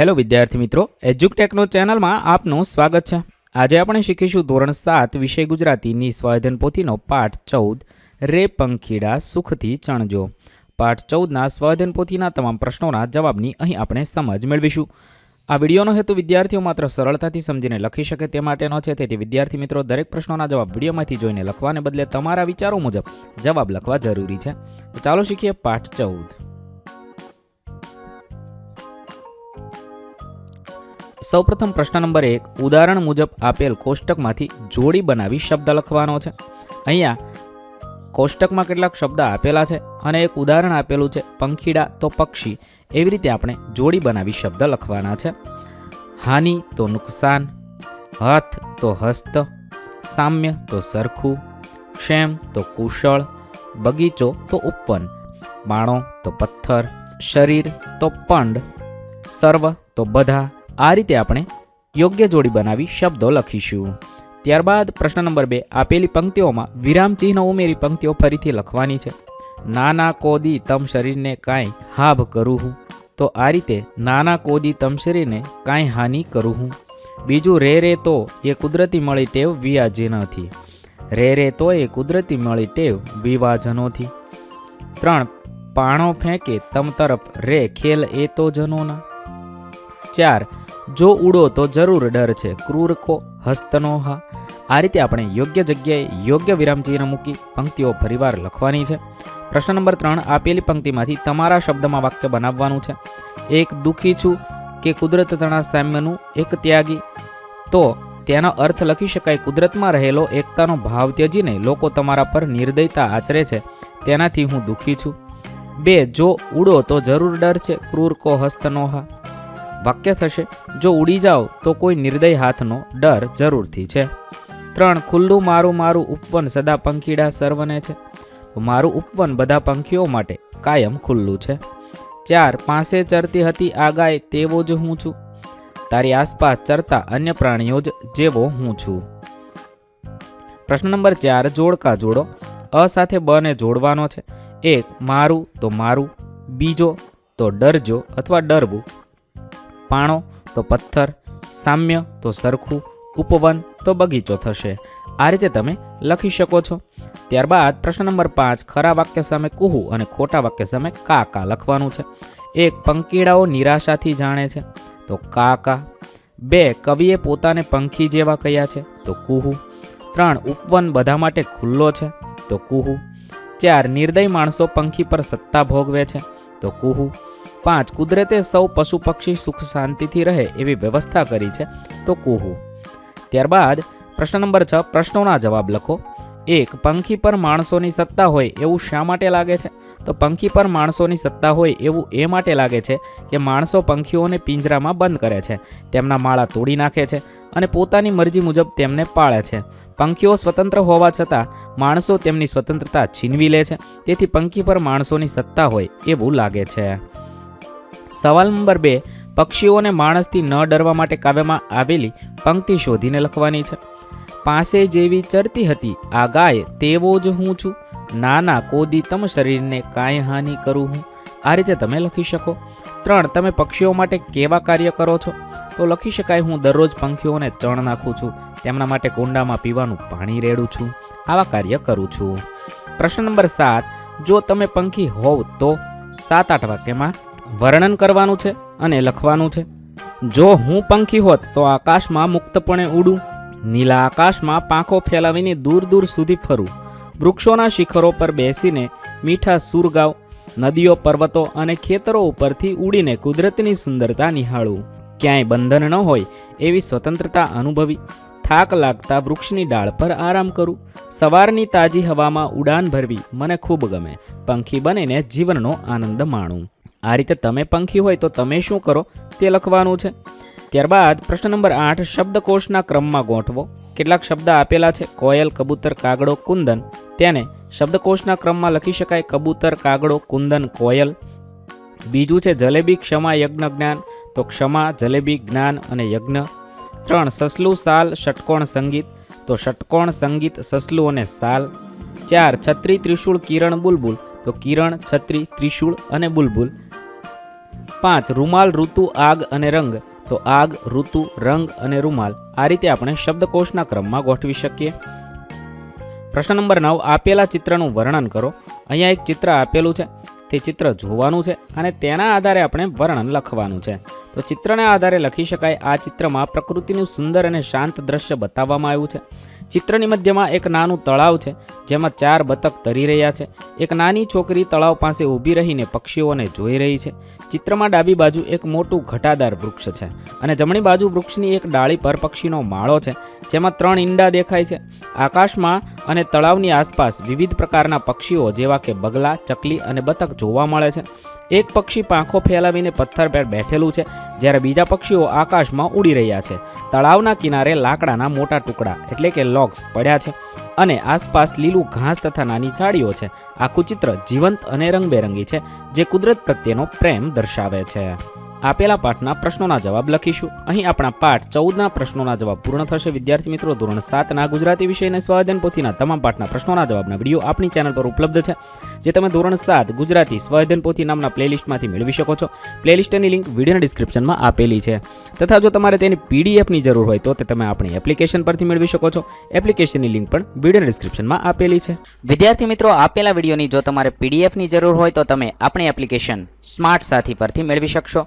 Hello વિદ્યાર્થી મિત્રો, એજ્યુકટેકનો ચેનલમાં આપનું સ્વાગત છે. આજે આપણે શીખીશું ધોરણ સાત વિષય ગુજરાતીની સ્વાધન પોથીનો પાઠ ચૌદ, રે પંખીડા સુખથી ચણજો. પાઠ ચૌદના સ્વાધન પોથીના તમામ પ્રશ્નોના જવાબની અહીં આપણે સમજ મેળવીશું. આ વિડીયોનો હેતુ વિદ્યાર્થીઓ માત્ર સરળતાથી સમજીને લખી શકે તે માટેનો છે, તેથી વિદ્યાર્થી મિત્રો દરેક પ્રશ્નોના જવાબ વિડીયોમાંથી જોઈને લખવાને બદલે તમારા વિચારો મુજબ જવાબ લખવા જરૂરી છે. તો ચાલો શીખીએ પાઠ ચૌદ. સૌપ્રથમ પ્રશ્ન નંબર એક, ઉદાહરણ મુજબ આપેલ કોષ્ટકમાંથી જોડી બનાવી શબ્દ લખવાનો છે. અહીંયા કોષ્ટકમાં કેટલાક શબ્દ આપેલા છે અને એક ઉદાહરણ આપેલું છે, પંખીડા તો પક્ષી. એવી રીતે આપણે જોડી બનાવી શબ્દ લખવાના છે. હાનિ તો નુકસાન, હથ તો હસ્ત, સામ્ય તો સરખું, ક્ષેમ તો કુશળ, બગીચો તો ઉપવન, બાણો તો પથ્થર, શરીર તો પંડ, સર્વ તો બધા આ રીતે આપણે યોગ્ય જોડી બનાવી શબ્દો લખીશું. ત્યારબાદ પ્રશ્ન નંબર બે, આપેલી પંક્તિઓમાં વિરામ ચિહ્ન ઉમેરી પંક્તિઓ ફરીથી લખવાની છે. નાના કોદી તમ શરીરને કાંઈ હાભ કરું હું તો આ રીતે નાના કોદી તમ શરીરને કાંઈ હાનિ કરું હું બીજું, રે રે તો એ કુદરતી મળી ટેવ વિયાજનોથી રે રે તો એ કુદરતી મળી ટેવ વિવાજનોથી ત્રણ, પાણો ફેંકે તમ તરફ રે ખેલ એ તો જનોના. ચાર જો ઉડો તો જરૂર ડર છે. ક્રૂર કો હસ્તનો હા. આ રીતે આપણે યોગ્ય જગ્યાએ યોગ્ય વિરામચિહ્ન મૂકી પંક્તિઓ ફરીવાર લખવાની છે. પ્રશ્ન નંબર ત્રણ, આપેલી પંક્તિમાંથી તમારા શબ્દમાં વાક્ય બનાવવાનું છે. એક, દુઃખી છું કે કુદરત તણા સામ્યનું એક ત્યાગી. તો તેનો અર્થ લખી શકાય, કુદરતમાં રહેલો એકતાનો ભાવ ત્યજીને લોકો તમારા પર નિર્દયતા આચરે છે. તેનાથી હું દુઃખી છું. બે, જો ઉડો તો જરૂર ડર છે. ક્રૂર કો હસ્તનો હા. વાક્ય થશે, જો ઉડી જાઓ, તો કોઈ નિર્દય હાથનો ડર જરૂરથી છે. ત્રણ, ખુલ્લું મારું મારું ઉપવન સદા પંખીડા સર્વને છે. તો મારું ઉપવન બધા પંખીઓ માટે કાયમ ખુલ્લું છે. ચાર, પાસે ચરતી હતી આ ગાય તેવો જ હું છું. તારી આસપાસ ચરતા અન્ય પ્રાણીઓ જ જેવો હું છું. પ્રશ્ન નંબર ચાર, જોડકા જોડો. અ સાથે બને જોડવાનો છે. એક, મારું તો મારું, બીજો તો ડરજો અથવા ડરવું. પાણો તો પથ્થર, સામ્ય તો સરખું, ઉપવન તો બગીચો થશે. આ રીતે તમે લખી શકો છો. ત્યારબાદ પ્રશ્ન નંબર પાંચ, ખરા વાક્ય સામે કુહુ અને ખોટા વાક્ય સામે કા કા લખવાનું છે. એક પંકીડાઓ નિરાશાથી જાણે છે. તો કા કા બે, કવિએ પોતાને પંખી જેવા કહ્યા છે. તો કુહુ. ત્રણ, ઉપવન બધા માટે ખુલ્લો છે. તો કુહુ. ચાર, નિર્દય માણસો પંખી પર સત્તા ભોગવે છે. તો કુહુ. પાંચ, કુદરતે સૌ પશુ પક્ષી સુખ શાંતિથી રહે એવી વ્યવસ્થા કરી છે, તો કુહુ. ત્યારબાદ પ્રશ્ન નંબર છ, પ્રશ્નોના જવાબ લખો. એક, પંખી પર માણસોની સત્તા હોય એવું શા માટે લાગે છે? તો પંખી પર માણસોની સત્તા હોય એવું એ માટે લાગે છે કે માણસો પંખીઓને પિંજરામાં બંધ કરે છે, તેમના માળા તોડી નાખે છે અને પોતાની મરજી મુજબ તેમને પાળે છે. પંખીઓ સ્વતંત્ર હોવા છતાં માણસો તેમની સ્વતંત્રતા છીનવી લે છે, તેથી પંખી પર માણસોની સત્તા હોય એવું લાગે છે. સવાલ નંબર બે, પક્ષીઓને માણસથી ન ડરવા માટે કાવ્યમાં આવેલી પંક્તિ શોધીને લખવાની છે. પાસે જેવી ચરતી હતી, આ ગાય તેવો જ હું છું. નાના કોદી તમ શરીરને કાંઈ હાનિ કરું હું. આ રીતે તમે લખી શકો. ત્રણ, તમે પક્ષીઓ માટે કેવા કાર્ય કરો છો? તો લખી શકાય, હું દરરોજ પંખીઓને ચણ નાખું છું. તેમના માટે કુંડામાં પીવાનું પાણી રેડું છું. આવા કાર્ય કરું છું. પ્રશ્ન નંબર સાત, જો તમે પંખી હોવ તો? સાત, આઠ વાક્યમાં વર્ણન કરવાનું છે અને લખવાનું છે. જો હું પંખી હોત તો આકાશમાં મુક્તપણે ઉડું, નીલા આકાશમાં પાંખો ફેલાવીને દૂર દૂર સુધી ફરું. વૃક્ષોના શિખરો પર બેસીને મીઠા સૂર ગાવ નદીઓ, પર્વતો અને ખેતરો ઉપરથી ઉડીને કુદરતની સુંદરતા નિહાળવું ક્યાંય બંધન ન હોય એવી સ્વતંત્રતા અનુભવી, થાક લાગતા વૃક્ષની ડાળ પર આરામ કરું. સવારની તાજી હવામાં ઉડાન ભરવી મને ખૂબ ગમે. પંખી બનીને જીવનનો આનંદ માણું. આ રીતે તમે પંખી હોય તો તમે શું કરો? તે લખવાનું છે. ત્યારબાદ પ્રશ્ન નંબર આઠ, શબ્દકોશના ક્રમમાં ગોઠવો. કેટલાક શબ્દ આપેલા છે? કોયલ, કબૂતર, કાગડો, કુંદન. તેને શબ્દકોશના ક્રમમાં લખી શકાય. કબૂતર, કાગડો, કુંદન, કોયલ. બીજું છે જલેબી, ક્ષમા, યજ્ઞ, જ્ઞાન. તો ક્ષમા, જલેબી, જ્ઞાન અને યજ્ઞ. ત્રણ, સસલું, સાલ, ષટકોણ, સંગીત. તો ષટકોણ, સંગીત, સસલું અને સાલ. ચાર, છત્રી, ત્રિશૂળ, કિરણ, બુલબુલ. તો કિરણ, છત્રી, ત્રિશૂળ અને બુલબુલ. પાંચ, રૂમાલ, ઋતુ, આગ અને રંગ. તો આગ, ઋતુ, રંગ અને રૂમાલ. આ રીતે આપણે શબ્દકોશના ક્રમમાં ગોઠવી શકીએ. પ્રશ્ન નંબર નવ, આપેલા ચિત્રનું વર્ણન કરો. અહીંયા એક ચિત્ર આપેલું છે. તે ચિત્ર જોવાનું છે અને તેના આધારે આપણે વર્ણન લખવાનું છે. તો ચિત્રના આધારે લખી શકાય આ ચિત્રમાં પ્રકૃતિનું સુંદર અને શાંત દ્રશ્ય બતાવવામાં આવ્યું છે. ચિત્રની મધ્યમાં એક નાનું તળાવ છે, જેમાં ચાર બતક તરી રહ્યા છે. એક નાની છોકરી તળાવ પાસે ઊભી રહીને પક્ષીઓને જોઈ રહી છે. ચિત્રમાં ડાબી બાજુ એક મોટું ઘટાદાર વૃક્ષ છે અને જમણી બાજુ વૃક્ષની એક ડાળી પર પક્ષીનો માળો છે, જેમાં ત્રણ ઈંડા દેખાય છે. આકાશમાં અને તળાવની આસપાસ વિવિધ પ્રકારના પક્ષીઓ જેવા કે બગલા, ચકલી અને બતક જોવા મળે છે. એક પક્ષી પાંખો ફેલાવીને પથ્થર પર બેઠેલું છે, જ્યારે બીજા પક્ષીઓ આકાશમાં ઉડી રહ્યા છે. તળાવના કિનારે લાકડાના મોટા ટુકડા, એટલે કે લોક્સ પડ્યા છે અને આસપાસ લીલું ઘાસ તથા નાની ઝાડીઓ છે. આખું ચિત્ર જીવંત અને રંગબેરંગી છે, જે કુદરત પ્રત્યેનો પ્રેમ દર્શાવે છે. આપેલા પાઠના પ્રશ્નોના જવાબ લખીશું. અહીં આપણા પાઠ ચૌદના પ્રશ્નોના જવાબ પૂર્ણ થશે. વિદ્યાર્થી મિત્રો, ધોરણ સાતના ગુજરાતી વિષયના સ્વાધ્યન પોથીના તમામ પાઠના પ્રશ્નોના જવાબના વીડિયો આપણી ચેનલ પર ઉપલબ્ધ છે, જે તમે ધોરણ સાત ગુજરાતી સ્વાધ્યન પોથી નામના પ્લેલિસ્ટમાંથી મેળવી શકો છો. પ્લેલિસ્ટની લિંક વિડીયોના ડિસ્ક્રિપ્શનમાં આપેલી છે. તથા જો તમારે તેની પીડીએફની જરૂર હોય તો તે તમે આપણી એપ્લિકેશન પરથી મેળવી શકો છો. એપ્લિકેશનની લિંક પણ વિડીયોના ડિસ્ક્રિપ્શનમાં આપેલી છે. વિદ્યાર્થી મિત્રો, આપેલા વિડીયોની જો તમારે પીડીએફની જરૂર હોય તો તમે આપણી એપ્લિકેશન સ્માર્ટ સાથી પરથી મેળવી શકશો.